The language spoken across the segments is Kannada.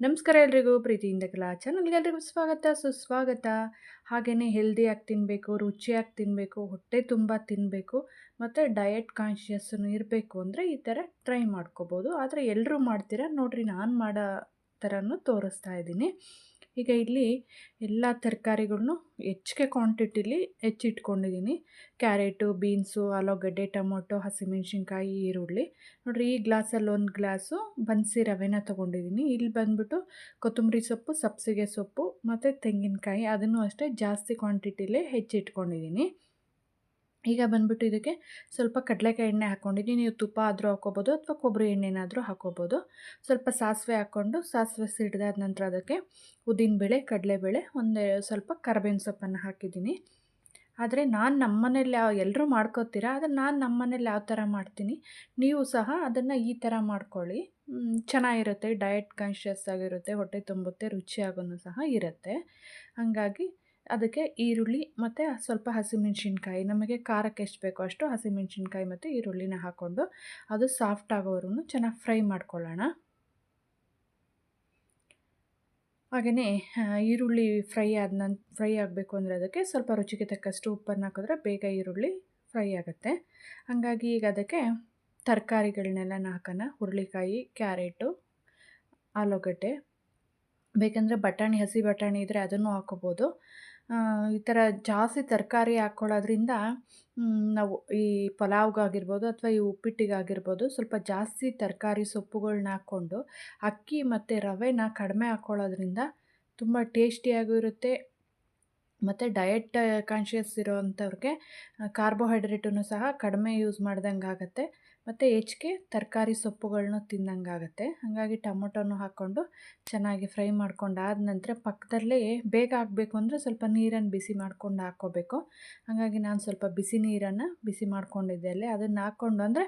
ನಮಸ್ಕಾರ ಎಲ್ರಿಗೂ, ಪ್ರೀತಿಯಿಂದ ಕಲಾ ಚಾನಲ್ಗೆ ಎಲ್ರಿಗೂ ಸ್ವಾಗತ. ಸುಸ್ವಾಗತ. ಹಾಗೆಯೇ ಹೆಲ್ದಿಯಾಗಿ ತಿನ್ನಬೇಕು ರುಚಿಯಾಗಿ ತಿನ್ನಬೇಕು ಹೊಟ್ಟೆ ತುಂಬ ತಿನ್ನಬೇಕು ಮತ್ತು ಡಯಟ್ ಕಾನ್ಷಿಯಸ್ಸನ್ನು ಇರಬೇಕು ಅಂದರೆ ಈ ಥರ ಟ್ರೈ ಮಾಡ್ಕೋಬೋದು. ಆದರೆ ಎಲ್ಲರೂ ಮಾಡ್ತೀರಾ? ನೋಡಿರಿ, ನಾನು ಮಾಡೋ ಥರನೂ ತೋರಿಸ್ತಾ ಇದ್ದೀನಿ. ಈಗ ಇಲ್ಲಿ ಎಲ್ಲ ತರಕಾರಿಗಳನ್ನು ಹೆಚ್ಚಿಗೆ ಕ್ವಾಂಟಿಟಿಲಿ ಹೆಚ್ಚಿಟ್ಕೊಂಡಿದ್ದೀನಿ ಕ್ಯಾರೆಟು, ಬೀನ್ಸು, ಆಲೂಗಡ್ಡೆ, ಟೊಮೊಟೊ, ಹಸಿಮೆಣ್ಸಿನ್ಕಾಯಿ, ಈರುಳ್ಳಿ. ನೋಡಿರಿ ಈ ಗ್ಲಾಸಲ್ಲಿ ಒಂದು ಗ್ಲಾಸು ಬನ್ಸಿ ರವೆನ ತೊಗೊಂಡಿದ್ದೀನಿ ಇಲ್ಲಿ ಬಂದ್ಬಿಟ್ಟು ಕೊತ್ತಂಬರಿ ಸೊಪ್ಪು, ಸಬ್ಸಿಗೆ ಸೊಪ್ಪು ಮತ್ತು ತೆಂಗಿನಕಾಯಿ ಅದನ್ನು ಅಷ್ಟೇ ಜಾಸ್ತಿ ಕ್ವಾಂಟಿಟಿಲೇ ಹೆಚ್ಚಿಟ್ಕೊಂಡಿದ್ದೀನಿ ಈಗ ಬಂದ್ಬಿಟ್ಟು ಇದಕ್ಕೆ ಸ್ವಲ್ಪ ಕಡಲೆಕಾಯಿ ಎಣ್ಣೆ ಹಾಕ್ಕೊಂಡಿದ್ದೀನಿ. ನೀವು ತುಪ್ಪ ಆದರೂ ಹಾಕ್ಕೋಬೋದು ಅಥವಾ ಕೊಬ್ಬರಿ ಎಣ್ಣೆನಾದರೂ ಹಾಕ್ಕೋಬೋದು. ಸ್ವಲ್ಪ ಸಾಸಿವೆ ಹಾಕ್ಕೊಂಡು ಸಾಸಿವೆ ಸಿಡ್ದಾದ ನಂತರ ಅದಕ್ಕೆ ಉದ್ದಿನಬೇಳೆ ಕಡಲೆಬೇಳೆ ಒಂದು ಸ್ವಲ್ಪ ಕರ್ಬೇವಿನ ಸೊಪ್ಪನ್ನು ಹಾಕಿದ್ದೀನಿ. ಆದರೆ ನಾನು ನಮ್ಮ ಮನೇಲಿ ಯಾವ ಎಲ್ಲರೂ ಮಾಡ್ಕೋತೀರಾ? ಆದರೆ ನಾನು ನಮ್ಮ ಮನೇಲಿ ಯಾವ ಥರ ಮಾಡ್ತೀನಿ? ನೀವು ಸಹ ಅದನ್ನು ಈ ಥರ ಮಾಡ್ಕೊಳ್ಳಿ. ಚೆನ್ನಾಗಿರುತ್ತೆ. ಡಯಟ್ ಕಾನ್ಷಿಯಸ್ ಆಗಿರುತ್ತೆ. ಹೊಟ್ಟೆ ತುಂಬುತ್ತೆ. ರುಚಿಯಾಗೂ ಸಹ ಇರುತ್ತೆ. ಹಾಗಾಗಿ ಅದಕ್ಕೆ ಈರುಳ್ಳಿ ಮತ್ತು ಸ್ವಲ್ಪ ಹಸಿಮೆಣ್ಸಿನ್ಕಾಯಿ. ನಮಗೆ ಖಾರಕ್ಕೆ ಎಷ್ಟು ಬೇಕೋ ಅಷ್ಟು ಹಸಿಮೆಣ್ಸಿನ್ಕಾಯಿ ಮತ್ತು ಈರುಳ್ಳಿನ ಹಾಕ್ಕೊಂಡು ಅದು ಸಾಫ್ಟ್ ಆಗೋವರೆಗೂ ಚೆನ್ನಾಗಿ ಫ್ರೈ ಮಾಡ್ಕೊಳ್ಳೋಣ. ಹಾಗೆಯೇ ಈರುಳ್ಳಿ ಫ್ರೈ ಆದ ನನ್, ಫ್ರೈ ಆಗಬೇಕು ಅಂದರೆ ಅದಕ್ಕೆ ಸ್ವಲ್ಪ ರುಚಿಗೆ ತಕ್ಕಷ್ಟು ಉಪ್ಪನ್ನು ಹಾಕಿದ್ರೆ ಬೇಗ ಈರುಳ್ಳಿ ಫ್ರೈ ಆಗುತ್ತೆ. ಹಾಗಾಗಿ ಈಗ ಅದಕ್ಕೆ ತರಕಾರಿಗಳನ್ನೆಲ್ಲ ಹಾಕೋಣ. ಹುರುಳಿಕಾಯಿ, ಕ್ಯಾರೆಟು, ಆಲೂಗಡ್ಡೆ. ಬೇಕಂದರೆ ಬಟಾಣಿ, ಹಸಿ ಬಟಾಣಿ ಇದ್ದರೆ ಅದನ್ನು ಹಾಕೋಬೋದು. ಈ ಥರ ಜಾಸ್ತಿ ತರಕಾರಿ ಹಾಕ್ಕೊಳ್ಳೋದ್ರಿಂದ ನಾವು ಈ ಪಲಾವ್ಗಾಗಿರ್ಬೋದು ಅಥವಾ ಈ ಉಪ್ಪಿಟ್ಟಿಗಾಗಿರ್ಬೋದು ಸ್ವಲ್ಪ ಜಾಸ್ತಿ ತರಕಾರಿ ಸೊಪ್ಪುಗಳನ್ನ ಹಾಕ್ಕೊಂಡು, ಅಕ್ಕಿ ಮತ್ತು ರವೆನ ಕಡಿಮೆ ಹಾಕ್ಕೊಳ್ಳೋದ್ರಿಂದ ತುಂಬ ಟೇಸ್ಟಿಯಾಗೂ ಇರುತ್ತೆ ಮತ್ತು ಡಯಟ್ ಕಾನ್ಷಿಯಸ್ ಇರೋವಂಥವ್ರಿಗೆ ಕಾರ್ಬೋಹೈಡ್ರೇಟನ್ನು ಸಹ ಕಡಿಮೆ ಯೂಸ್ ಮಾಡ್ದಂಗೆ ಆಗುತ್ತೆ. ಮತ್ತು ಹೆಚ್ಚಿಗೆ ತರಕಾರಿ ಸೊಪ್ಪುಗಳನ್ನೂ ತಿಂದಂಗಾಗುತ್ತೆ ಹಾಗಾಗಿ ಟೊಮೊಟೊನು ಹಾಕ್ಕೊಂಡು ಚೆನ್ನಾಗಿ ಫ್ರೈ ಮಾಡ್ಕೊಂಡು ಮಾಡ್ಕೊಂಡಾದ ನಂತರ ಪಕ್ಕದಲ್ಲೇ ಬೇಗ ಹಾಕಬೇಕು ಅಂದರೆ ಸ್ವಲ್ಪ ನೀರನ್ನು ಬಿಸಿ ಮಾಡ್ಕೊಂಡು ಹಾಕ್ಕೋಬೇಕು. ಹಾಗಾಗಿ ನಾನು ಸ್ವಲ್ಪ ಬಿಸಿ ನೀರನ್ನು ಬಿಸಿ ಮಾಡ್ಕೊಂಡಿದ್ದೆ ಅಲ್ಲಿ. ಅದನ್ನು ಹಾಕ್ಕೊಂಡು ಅಂದರೆ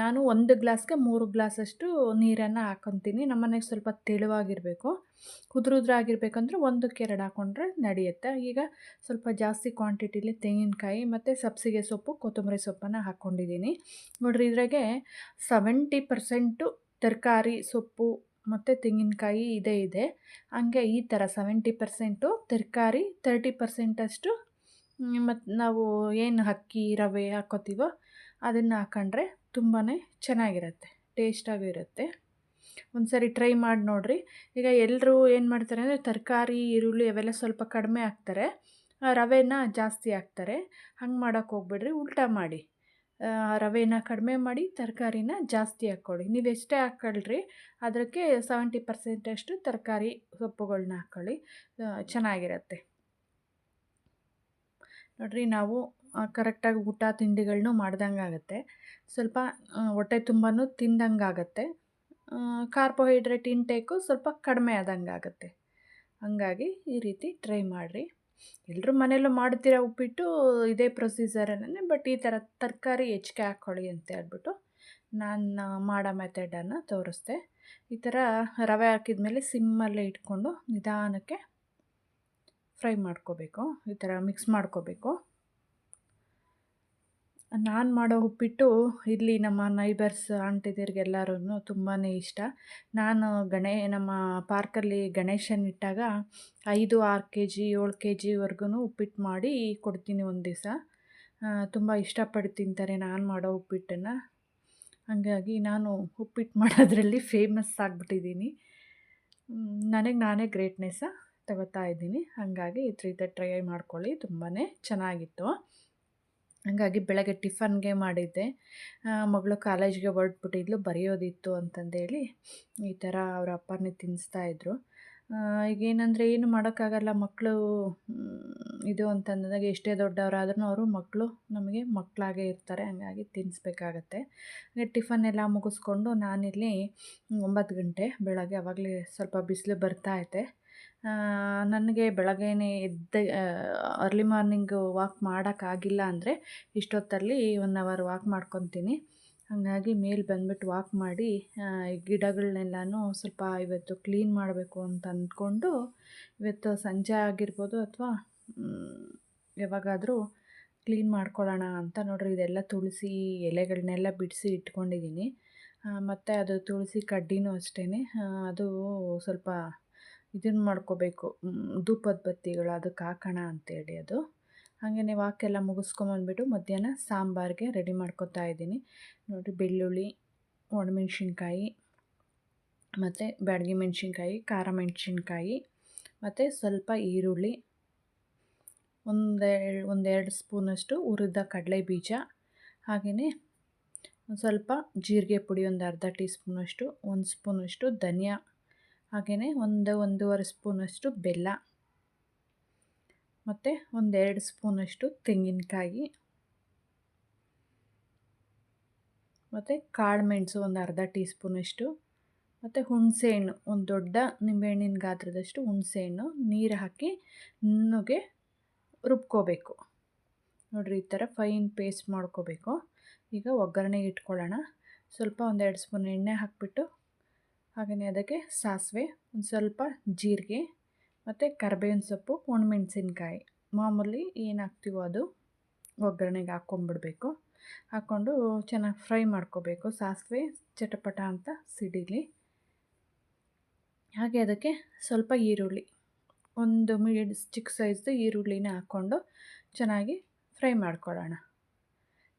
ನಾನು ಒಂದು ಗ್ಲಾಸ್ಗೆ ಮೂರು ಗ್ಲಾಸಷ್ಟು ನೀರನ್ನು ಹಾಕೊತೀನಿ. ನಮ್ಮನೆಗೆ ಸ್ವಲ್ಪ ತೆಳುವಾಗಿರಬೇಕು. ಉದುರುದ್ರಾಗಿರ್ಬೇಕಂದ್ರೆ ಒಂದಕ್ಕೆ ಎರಡು ಹಾಕೊಂಡ್ರೆ ನಡೆಯುತ್ತೆ. ಈಗ ಸ್ವಲ್ಪ ಜಾಸ್ತಿ ಕ್ವಾಂಟಿಟಿಲಿ ತೆಂಗಿನಕಾಯಿ ಮತ್ತು ಸಬ್ಸಿಗೆ ಸೊಪ್ಪು, ಕೊತ್ತಂಬರಿ ಸೊಪ್ಪನ್ನು ಹಾಕ್ಕೊಂಡಿದ್ದೀನಿ ನೋಡ್ರಿ, ಇದ್ರಾಗೆ ಸೆವೆಂಟಿ ಪರ್ಸೆಂಟು ತರಕಾರಿ ಸೊಪ್ಪು ಮತ್ತು ತೆಂಗಿನಕಾಯಿ ಇದೇ, ಇದೆ. ಹಂಗೆ ಈ ಥರ ಸೆವೆಂಟಿ ಪರ್ಸೆಂಟು ತರಕಾರಿ ತರ್ಟಿ ಪರ್ಸೆಂಟಷ್ಟು ಮತ್ತು ನಾವು ಏನು ಅಕ್ಕಿ, ರವೆ ಹಾಕ್ಕೋತೀವೋ ಅದನ್ನು ಹಾಕೊಂಡ್ರೆ ತುಂಬಾ ಚೆನ್ನಾಗಿರುತ್ತೆ, ಟೇಸ್ಟಾಗೂ ಇರುತ್ತೆ. ಒಂದು ಸರಿ ಟ್ರೈ ಮಾಡಿ ನೋಡಿರಿ. ಈಗ ಎಲ್ಲರೂ ಏನು ಮಾಡ್ತಾರೆ ಅಂದರೆ ತರಕಾರಿ, ಈರುಳ್ಳಿ ಅವೆಲ್ಲ ಸ್ವಲ್ಪ ಕಡಿಮೆ ಹಾಕ್ತಾರೆ. ರವೆನ ಜಾಸ್ತಿ ಹಾಕ್ತಾರೆ. ಹಂಗೆ ಮಾಡೋಕ್ಕೆ ಹೋಗ್ಬೇಡ್ರಿ, ಉಲ್ಟಾ ಮಾಡಿ. ರವೆನ ಕಡಿಮೆ ಮಾಡಿ, ತರಕಾರಿನ ಜಾಸ್ತಿ ಹಾಕ್ಕೊಳ್ಳಿ ನೀವು ಎಷ್ಟೇ ಹಾಕ್ಕೊಳ್ರಿ ಅದಕ್ಕೆ ಸೆವೆಂಟಿ ಪರ್ಸೆಂಟಷ್ಟು ತರಕಾರಿ ಸೊಪ್ಪುಗಳನ್ನ ಹಾಕ್ಕೊಳ್ಳಿ ಚೆನ್ನಾಗಿರುತ್ತೆ. ನೋಡಿರಿ, ನಾವು ಕರೆಕ್ಟಾಗಿ ಊಟ ತಿಂಡಿಗಳನ್ನೂ ಮಾಡ್ದಂಗೆ ಆಗುತ್ತೆ ಸ್ವಲ್ಪ ಹೊಟ್ಟೆ ತುಂಬಾ ತಿಂದಂಗೆ ಆಗುತ್ತೆ ಕಾರ್ಬೋಹೈಡ್ರೇಟ್ ಇಂಟೇಕು ಸ್ವಲ್ಪ ಕಡಿಮೆ ಆದಂಗೆ ಆಗುತ್ತೆ. ಹಾಗಾಗಿ ಈ ರೀತಿ ಟ್ರೈ ಮಾಡಿರಿ. ಎಲ್ಲರೂ ಮನೆಯಲ್ಲೂ ಮಾಡ್ತೀರ ಉಪ್ಪಿಟ್ಟು? ಇದೇ ಪ್ರೊಸೀಜರನ್ನೇ ಬಟ್ ಈ ಥರ ತರಕಾರಿ ಹೆಚ್ಚಿಗೆ ಹಾಕ್ಕೊಳ್ಳಿ ಅಂತ ಹೇಳ್ಬಿಟ್ಟು ನಾನು ಮಾಡೋ ಮೆಥಡನ್ನು ತೋರಿಸ್ದೆ. ಈ ಥರ ರವೆ ಹಾಕಿದ ಮೇಲೆ ಸಿಮ್ಮಲ್ಲೇ ಇಟ್ಕೊಂಡು ನಿಧಾನಕ್ಕೆ ಫ್ರೈ ಮಾಡ್ಕೋಬೇಕು. ಈ ಥರ ಮಿಕ್ಸ್ ಮಾಡ್ಕೋಬೇಕು. ನಾನು ಮಾಡೋ ಉಪ್ಪಿಟ್ಟು ಇಲ್ಲಿ ನಮ್ಮ ನೈಬರ್ಸ್ ಆಂಟಿದಿರ್ಗೆಲ್ಲರೂ ತುಂಬಾ ಇಷ್ಟ. ನಾನು ಗಣೇ, ನಮ್ಮ ಪಾರ್ಕಲ್ಲಿ ಗಣೇಶನ ಇಟ್ಟಾಗ ಐದು, ಆರು ಕೆ ಜಿ ಏಳು ಕೆ ಜಿವರೆಗೂ ಉಪ್ಪಿಟ್ಟು ಮಾಡಿ ಕೊಡ್ತೀನಿ ಒಂದು ದಿವಸ. ತುಂಬ ಇಷ್ಟಪಟ್ಟು ತಿಂತಾರೆ ನಾನು ಮಾಡೋ ಉಪ್ಪಿಟ್ಟನ್ನು. ಹಾಗಾಗಿ ನಾನು ಉಪ್ಪಿಟ್ಟು ಮಾಡೋದ್ರಲ್ಲಿ ಫೇಮಸ್ ಆಗಿಬಿಟ್ಟಿದ್ದೀನಿ. ನನಗೆ ನಾನೇ ಗ್ರೇಟ್ನೆಸ್ಸ ತಗೋತಾ ಇದ್ದೀನಿ. ಹಾಗಾಗಿ ಈ ಟ್ರೈ ಮಾಡ್ಕೊಳ್ಳಿ ತುಂಬಾ ಚೆನ್ನಾಗಿತ್ತು. ಹಾಗಾಗಿ ಬೆಳಗ್ಗೆ ಟಿಫನ್ಗೆ ಮಾಡಿದ್ದೆ. ಮಗಳು ಕಾಲೇಜ್ಗೆ ಹೊರಟ್ಬಿಟ್ಟಿದ್ಲು, ಬರೆಯೋದಿತ್ತು ಅಂತಂದೇಳಿ ಈ ಥರ ಅವ್ರ ಅಪ್ಪನೇ ಈಗ ಈಗೇನಂದರೆ ಏನು ಮಾಡೋಕ್ಕಾಗಲ್ಲ, ಮಕ್ಕಳು ಇದು ಅಂತಂದಾಗ ಎಷ್ಟೇ ದೊಡ್ಡವರಾದ್ರೂ ಅವರು ಮಕ್ಕಳು ನಮಗೆ ಮಕ್ಕಳಾಗೇ ಇರ್ತಾರೆ, ಹಂಗಾಗಿ ತಿನ್ನಿಸ್ಬೇಕಾಗತ್ತೆ ಟಿಫನ್ ಎಲ್ಲ ಮುಗಿಸ್ಕೊಂಡು ನಾನಿಲ್ಲಿ ಒಂಬತ್ತು ಗಂಟೆ ಬೆಳಗ್ಗೆ ಆವಾಗಲೇ ಸ್ವಲ್ಪ ಬಿಸಿಲು ಬರ್ತಾಯಿದೆ ನನಗೆ ಬೆಳಗ್ಗೆನೇ ಎದ್ದ ಅರ್ಲಿ ಮಾರ್ನಿಂಗ್ ವಾಕ್ ಮಾಡೋಕ್ಕಾಗಿಲ್ಲ ಅಂದರೆ ಇಷ್ಟೊತ್ತಲ್ಲಿ ಒನ್ ಅವರ್ ವಾಕ್ ಮಾಡ್ಕೊತೀನಿ. ಹಾಗಾಗಿ ಮೇಲೆ ಬಂದ್ಬಿಟ್ಟು ವಾಕ್ ಮಾಡಿ ಗಿಡಗಳನ್ನೆಲ್ಲನೂ ಸ್ವಲ್ಪ ಇವತ್ತು ಕ್ಲೀನ್ ಮಾಡಬೇಕು ಅಂತ ಅಂದ್ಕೊಂಡು ಇವತ್ತು ಸಂಜೆ ಆಗಿರ್ಬೋದು ಅಥವಾ ಯಾವಾಗಾದರೂ ಕ್ಲೀನ್ ಮಾಡ್ಕೊಳ್ಳೋಣ ಅಂತ ನೋಡ್ರಿ. ಇದೆಲ್ಲ ತುಳಸಿ ಎಲೆಗಳನ್ನೆಲ್ಲ ಬಿಡಿಸಿ ಇಟ್ಕೊಂಡಿದ್ದೀನಿ. ಮತ್ತು ಅದು ತುಳಸಿ ಕಡ್ಡಿನೂ ಅಷ್ಟೇ ಅದು ಸ್ವಲ್ಪ ಇದನ್ನು ಮಾಡ್ಕೋಬೇಕು. ಧೂಪದ ಬತ್ತಿಗಳು ಅದಕ್ಕೆ ಹಾಕೋಣ ಅಂತೇಳಿ ಅದು. ಹಾಗೆಯೇ ವಾಕೆಲ್ಲ ಮುಗಿಸ್ಕೊಂಬಂದ್ಬಿಟ್ಟು ಮಧ್ಯಾಹ್ನ ಸಾಂಬಾರಿಗೆ ರೆಡಿ ಮಾಡ್ಕೊತಾ ಇದ್ದೀನಿ. ನೋಡಿ, ಬೆಳ್ಳುಳ್ಳಿ, ಒಣಮೆಣ್ಸಿನ್ಕಾಯಿ, ಮತ್ತು ಬ್ಯಾಡಗಿ ಮೆಣಸಿನ್ಕಾಯಿ, ಖಾರ ಮೆಣಸಿನ್ಕಾಯಿ, ಮತ್ತು ಸ್ವಲ್ಪ ಈರುಳ್ಳಿ, ಒಂದೆರಡು ಒಂದೆರಡು ಸ್ಪೂನಷ್ಟು ಹುರಿದ ಕಡಲೆ ಬೀಜ, ಹಾಗೆಯೇ ಒಂದು ಸ್ವಲ್ಪ ಜೀರಿಗೆ ಪುಡಿ ಒಂದು ಅರ್ಧ ಟೀ ಸ್ಪೂನಷ್ಟು ಒಂದು ಸ್ಪೂನಷ್ಟು ಧನಿಯಾ ಹಾಗೆಯೇ ಒಂದು ಒಂದೂವರೆ ಸ್ಪೂನಷ್ಟು ಬೆಲ್ಲ. ಮತ್ತು ಒಂದೆರಡು ಸ್ಪೂನಷ್ಟು ತೆಂಗಿನಕಾಯಿ. ಮತ್ತು ಕಾಳು ಮೆಣಸು ಒಂದು ಅರ್ಧ ಟೀ ಸ್ಪೂನಷ್ಟು ಮತ್ತು ಹುಣಸೆಹಣ್ಣು, ಒಂದು ದೊಡ್ಡ ನಿಂಬೆಹಣ್ಣಿನ ಗಾತ್ರದಷ್ಟು ಹುಣಸೆಹಣ್ಣು. ನೀರು ಹಾಕಿ ನುಣ್ಣಗೆ ರುಬ್ಕೋಬೇಕು. ನೋಡಿರಿ, ಈ ಥರ ಫೈನ್ ಪೇಸ್ಟ್ ಮಾಡ್ಕೋಬೇಕು. ಈಗ ಒಗ್ಗರಣೆಗೆ ಇಟ್ಕೊಳ್ಳೋಣ. ಸ್ವಲ್ಪ ಒಂದೆರಡು ಸ್ಪೂನ್ ಎಣ್ಣೆ ಹಾಕಿಬಿಟ್ಟು ಹಾಗೆಯೇ ಅದಕ್ಕೆ ಸಾಸಿವೆ, ಒಂದು ಸ್ವಲ್ಪ ಜೀರಿಗೆ ಮತ್ತು ಕರ್ಬೇವಿನ ಸೊಪ್ಪು, ಒಣಮೆಣ್ಸಿನ್ಕಾಯಿ. ಮಾಮೂಲಿ ಏನು ಅದು ಒಗ್ಗರಣೆಗೆ ಹಾಕ್ಕೊಂಬಿಡ್ಬೇಕು. ಹಾಕ್ಕೊಂಡು ಚೆನ್ನಾಗಿ ಫ್ರೈ ಮಾಡ್ಕೋಬೇಕು. ಸಾಸಿವೆ ಚಟಪಟ ಅಂತ ಸಿಡಿಲಿ. ಹಾಗೆ ಅದಕ್ಕೆ ಸ್ವಲ್ಪ ಈರುಳ್ಳಿ. ಒಂದು ಮೀಡ್ ಚಿಕ್ಕ ಸೈಜ್ದು ಈರುಳ್ಳಿನ ಹಾಕ್ಕೊಂಡು ಚೆನ್ನಾಗಿ ಫ್ರೈ ಮಾಡ್ಕೊಳ್ಳೋಣ.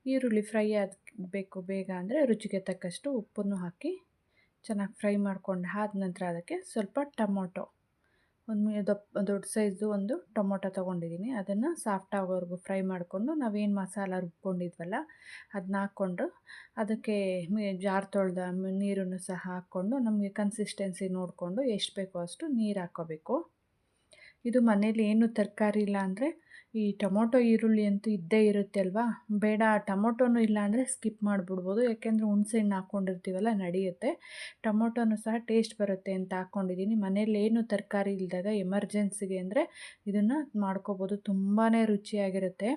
ಈರುಳ್ಳಿ ಫ್ರೈ ಆಗಬೇಕು ಬೇಗ ಅಂದರೆ ರುಚಿಗೆ ತಕ್ಕಷ್ಟು ಉಪ್ಪನ್ನು ಹಾಕಿ ಚೆನ್ನಾಗಿ ಫ್ರೈ ಮಾಡ್ಕೊಂಡು ಆದ ನಂತರ ಅದಕ್ಕೆ ಸ್ವಲ್ಪ ಟೊಮೊಟೊ. ಒಂದು ದೊಡ್ಡ ಸೈಜು ಒಂದು ಟೊಮೊಟೊ ತೊಗೊಂಡಿದ್ದೀನಿ ಅದನ್ನು ಸಾಫ್ಟ್ ಆಗೋವರೆಗೂ ಫ್ರೈ ಮಾಡಿಕೊಂಡು ನಾವೇನು ಮಸಾಲ ರುಬ್ಕೊಂಡಿದ್ವಲ್ಲ ಅದನ್ನ ಹಾಕ್ಕೊಂಡು ಅದಕ್ಕೆ ಜಾರ್ ತೊಳೆದ ನೀರನ್ನು ಸಹ ಹಾಕ್ಕೊಂಡು ನಮಗೆ ಕನ್ಸಿಸ್ಟೆನ್ಸಿ ನೋಡಿಕೊಂಡು ಎಷ್ಟು ಬೇಕೋ ಅಷ್ಟು ನೀರು ಹಾಕ್ಕೋಬೇಕು ಇದು ಮನೇಲಿ ಏನು ತರಕಾರಿ ಇಲ್ಲ ಅಂದರೆ ಈ ಟೊಮೊಟೊ ಈರುಳ್ಳಿ ಅಂತೂ ಇದ್ದೇ ಇರುತ್ತೆ ಅಲ್ವಾ? ಬೇಡ, ಟೊಮೊಟೊನೂ ಇಲ್ಲ ಅಂದರೆ ಸ್ಕಿಪ್ ಮಾಡಿಬಿಡ್ಬೋದು. ಯಾಕೆಂದರೆ ಹುಣಸೆಹಣ್ಣು ಹಾಕ್ಕೊಂಡಿರ್ತೀವಲ್ಲ, ನಡೆಯುತ್ತೆ. ಟೊಮೊಟೊನೂ ಸಹ ಟೇಸ್ಟ್ ಬರುತ್ತೆ ಅಂತ ಹಾಕ್ಕೊಂಡಿದ್ದೀನಿ. ಮನೇಲಿ ಏನು ತರಕಾರಿ ಇಲ್ಲದಾಗ ಎಮರ್ಜೆನ್ಸಿಗೆ ಅಂದರೆ ಇದನ್ನು ಮಾಡ್ಕೋಬೋದು. ತುಂಬಾ ರುಚಿಯಾಗಿರುತ್ತೆ.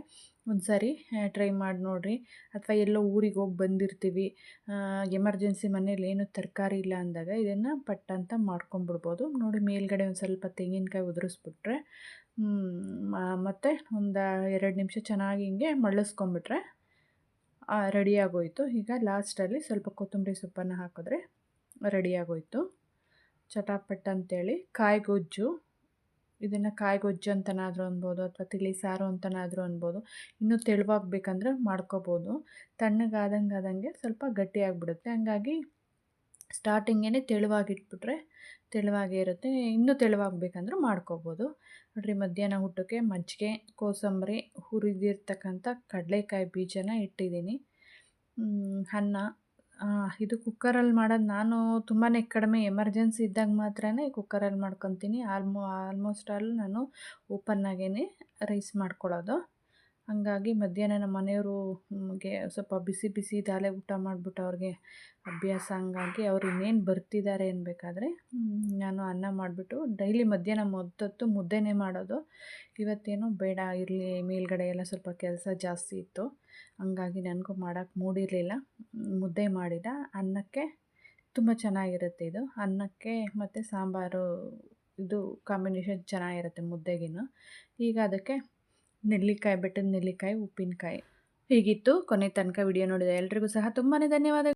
ಒಂದು ಸಾರಿ ಟ್ರೈ ಮಾಡಿ ನೋಡಿರಿ. ಅಥವಾ ಎಲ್ಲೋ ಊರಿಗೆ ಹೋಗಿ ಬಂದಿರ್ತೀವಿ. ಎಮರ್ಜೆನ್ಸಿ ಮನೇಲಿ ಏನು ತರಕಾರಿ ಇಲ್ಲ ಅಂದಾಗ ಇದನ್ನು ಪಟ್ಟಂತ ಮಾಡ್ಕೊಂಬಿಡ್ಬೋದು. ನೋಡಿ ಮೇಲ್ಗಡೆ ಒಂದು ಸ್ವಲ್ಪ ತೆಂಗಿನಕಾಯಿ ಉದುರಿಸ್ಬಿಟ್ರೆ ಮತ್ತು ಒಂದು ಎರಡು ನಿಮಿಷ ಚೆನ್ನಾಗಿ ಹಿಂಗೆ ಮಳ್ಳಿಸ್ಕೊಂಬಿಟ್ರೆ ರೆಡಿಯಾಗೋಯಿತು ಈಗ ಲಾಸ್ಟಲ್ಲಿ ಸ್ವಲ್ಪ ಕೊತ್ತಂಬರಿ ಸೊಪ್ಪನ್ನು ಹಾಕಿದ್ರೆ ರೆಡಿಯಾಗೋಯಿತು ಚಟಾಪಟ್ ಅಂತೇಳಿ, ಕಾಯಿಗೊಜ್ಜು. ಇದನ್ನು ಕಾಯಿಗೊಜ್ಜು ಅಂತನಾದರೂ ಅನ್ಬೋದು ಅಥವಾ ತಿಳಿ ಸಾರು ಅಂತನಾದರೂ ಅನ್ಬೋದು. ಇನ್ನೂ ತೆಳುವಾಗಬೇಕಂದ್ರೆ ಮಾಡ್ಕೋಬೋದು. ತಣ್ಣಗಾದಂಗೆ ಆದಂಗೆ ಸ್ವಲ್ಪ ಗಟ್ಟಿಯಾಗಿಬಿಡುತ್ತೆ ಹಂಗಾಗಿ ಸ್ಟಾರ್ಟಿಂಗೇ ತೆಳುವಾಗಿಟ್ಬಿಟ್ರೆ ತೆಳುವಾಗೇ ಇರುತ್ತೆ. ಇನ್ನೂ ತೆಳುವಾಗಬೇಕಂದ್ರೆ ಮಾಡ್ಕೋಬೋದು. ನೋಡಿರಿ ಮಧ್ಯಾಹ್ನ ಊಟಕ್ಕೆ ಮಜ್ಜಿಗೆ, ಕೋಸಂಬರಿ, ಹುರಿದಿರ್ತಕ್ಕಂಥ ಕಡಲೆಕಾಯಿ ಬೀಜನ ಇಟ್ಟಿದ್ದೀನಿ. ಅನ್ನ ಇದು ಕುಕ್ಕರಲ್ಲಿ ಮಾಡೋದು ನಾನು ತುಂಬಾ ಕಡಿಮೆ ಎಮರ್ಜೆನ್ಸಿ ಇದ್ದಾಗ ಮಾತ್ರ ಕುಕ್ಕರಲ್ಲಿ ಮಾಡ್ಕೊತೀನಿ. ಆಲ್ಮೋ ಆಲ್ಮೋಸ್ಟ್ ಆಲ್ ನಾನು ಓಪನ್ನಾಗೇ ರೈಸ್ ಮಾಡ್ಕೊಳ್ಳೋದು. ಹಂಗಾಗಿ ಮಧ್ಯಾಹ್ನ ನಮ್ಮ ಮನೆಯವರು, ನಮಗೆ ಸ್ವಲ್ಪ ಬಿಸಿ ಬಿಸಿ ದಾಲೆ ಊಟ ಮಾಡಿಬಿಟ್ಟು ಅವ್ರಿಗೆ ಅಭ್ಯಾಸ ಹಂಗಾಗಿ ಅವ್ರು ಇನ್ನೇನು ಬರ್ತಿದ್ದಾರೆ ಅನ್ಬೇಕಾದ್ರೆ ನಾನು ಅನ್ನ ಮಾಡಿಬಿಟ್ಟು ಡೈಲಿ ಮಧ್ಯಾಹ್ನ ಮೊದ್ದತ್ತು ಮುದ್ದೆನೇ ಮಾಡೋದು. ಇವತ್ತೇನು ಬೇಡ, ಇರಲಿ, ಮೇಲ್ಗಡೆ ಎಲ್ಲ ಸ್ವಲ್ಪ ಕೆಲಸ ಜಾಸ್ತಿ ಇತ್ತು. ಹಂಗಾಗಿ ನನಗೂ ಮಾಡೋಕ್ಕೆ ಮೂಡಿರಲಿಲ್ಲ. ಮುದ್ದೆ ಮಾಡಿದ. ಅನ್ನಕ್ಕೆ ತುಂಬ ಚೆನ್ನಾಗಿರುತ್ತೆ ಇದು. ಅನ್ನಕ್ಕೆ ಮತ್ತು ಸಾಂಬಾರು, ಇದು ಕಾಂಬಿನೇಷನ್ ಚೆನ್ನಾಗಿರುತ್ತೆ ಮುದ್ದೆಗಿನ ಈಗ ಅದಕ್ಕೆ ನೆಲ್ಲಿಕಾಯಿ ಬೆಟ್ಟದ ನೆಲ್ಲಿಕಾಯಿ ಉಪ್ಪಿನಕಾಯಿ. ಹೀಗಿತ್ತು ಕೊನೆ ತನಕ ವಿಡಿಯೋ ನೋಡಿದ ಎಲ್ರಿಗೂ ಸಹ ತುಂಬಾ ಧನ್ಯವಾದ